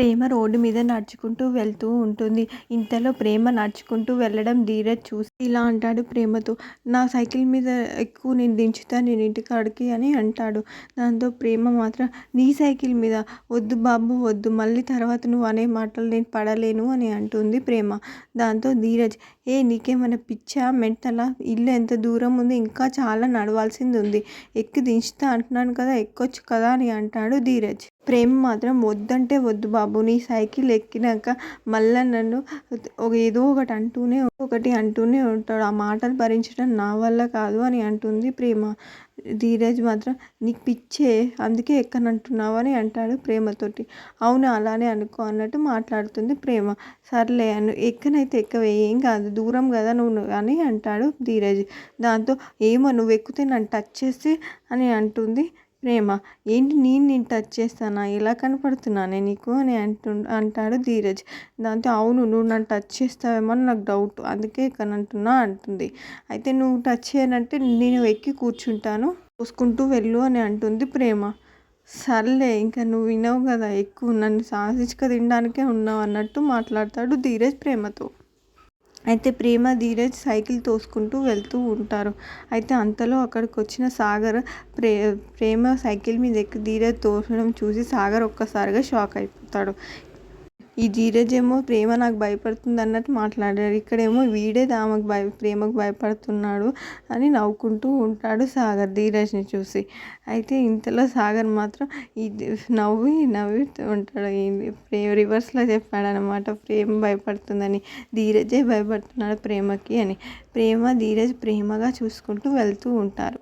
ప్రేమ road మీద నడుచుకుంటూ వెళ్తూ ఉంటుంది. ఇంతలో ప్రేమ నడుచుకుంటూ వెళ్ళడం ధీరజ్ చూసి ఇలా అంటాడు ప్రేమతో నా సైకిల్ మీద ఎక్కువ నేను దించుతా నేను ఇంటికాడికి అని అంటాడు. దాంతో ప్రేమ మాత్రం నీ సైకిల్ మీద వద్దు బాబు వద్దు మళ్ళీ తర్వాత నువ్వు అనే మాటలు నేను పడలేను అని అంటుంది ప్రేమ. దాంతో ధీరజ్ ఏ నీకేమైనా పిచ్చా మెంటలా? ఇల్లు ఎంత దూరం ఉంది ఇంకా చాలా నడవాల్సింది ఉంది. ఎక్కి దించుతా అంటున్నాను కదా ఎక్కొచ్చు కదా అని అంటాడు ధీరజ్. ప్రేమ మాత్రం వద్దంటే వద్దు బాబు. నీ సైకిల్ ఎక్కినాక మళ్ళీ నన్ను ఒక ఏదో ఒకటి అంటూనే ఒకటి అంటూనే ఉంటాడు. ఆ మాటలు భరించడం నా వల్ల కాదు అని అంటుంది ప్రేమ. ధీరజ్ మాత్రం నీకు పిచ్చే అందుకే ఎక్కనంటున్నావు అని అంటాడు ప్రేమతోటి. అవును అలానే అనుకో అన్నట్టు మాట్లాడుతుంది ప్రేమ. సర్లే అను ఎక్కనైతే ఎక్కవే ఏం కాదు దూరం కదా నువ్వు అని అంటాడు ధీరజ్. దాంతో ఏమో నువ్వు ఎక్కితే నన్ను టచ్ చేస్తే అని అంటుంది ప్రేమ ఏంటి నేను నేను టచ్ చేస్తానా? ఎలా కనపడుతున్నానే నీకు అని అంటు అంటాడు ధీరజ్. దాంతో అవును నువ్వు నన్ను టచ్ చేస్తావేమో అని నాకు డౌట్ అందుకే అంటున్నా అంటుంది. అయితే నువ్వు టచ్ చేయనంటే నేను ఎక్కి కూర్చుంటాను. చూసుకుంటూ వెళ్ళు అని అంటుంది ప్రేమ. సర్లే ఇంకా నువ్వు వినవు కదా ఎక్కువ నన్ను సాహసిక తినడానికే ఉన్నావు అన్నట్టు మాట్లాడతాడు ధీరజ్ ప్రేమతో. అయితే ప్రేమ ధీరజ్ సైకిల్ తోసుకుంటూ వెళ్తూ ఉంటారు. అయితే అంతలో అక్కడికి వచ్చిన సాగర్ ప్రే ప్రేమ సైకిల్ మీద ఎక్కి ధీరజ్ తోసడం చూసి సాగర్ ఒక్కసారిగా షాక్ అయిపోతాడు. ఈ ధీరజ్ ఏమో ప్రేమ నాకు భయపడుతుంది అన్నట్టు మాట్లాడారు. ఇక్కడేమో వీడే ఆమెకు భయ ప్రేమకు భయపడుతున్నాడు అని నవ్వుకుంటూ ఉంటాడు సాగర్ ధీరజ్ని చూసి. అయితే ఇంతలో సాగర్ మాత్రం ఈ నవ్వి నవ్వి ఉంటాడు. ప్రేమ రివర్స్లో చెప్పాడనమాట ప్రేమ భయపడుతుందని. ధీరజే భయపడుతున్నాడు ప్రేమకి అని. ప్రేమ ధీరజ్ ప్రేమగా చూసుకుంటూ వెళ్తూ ఉంటారు.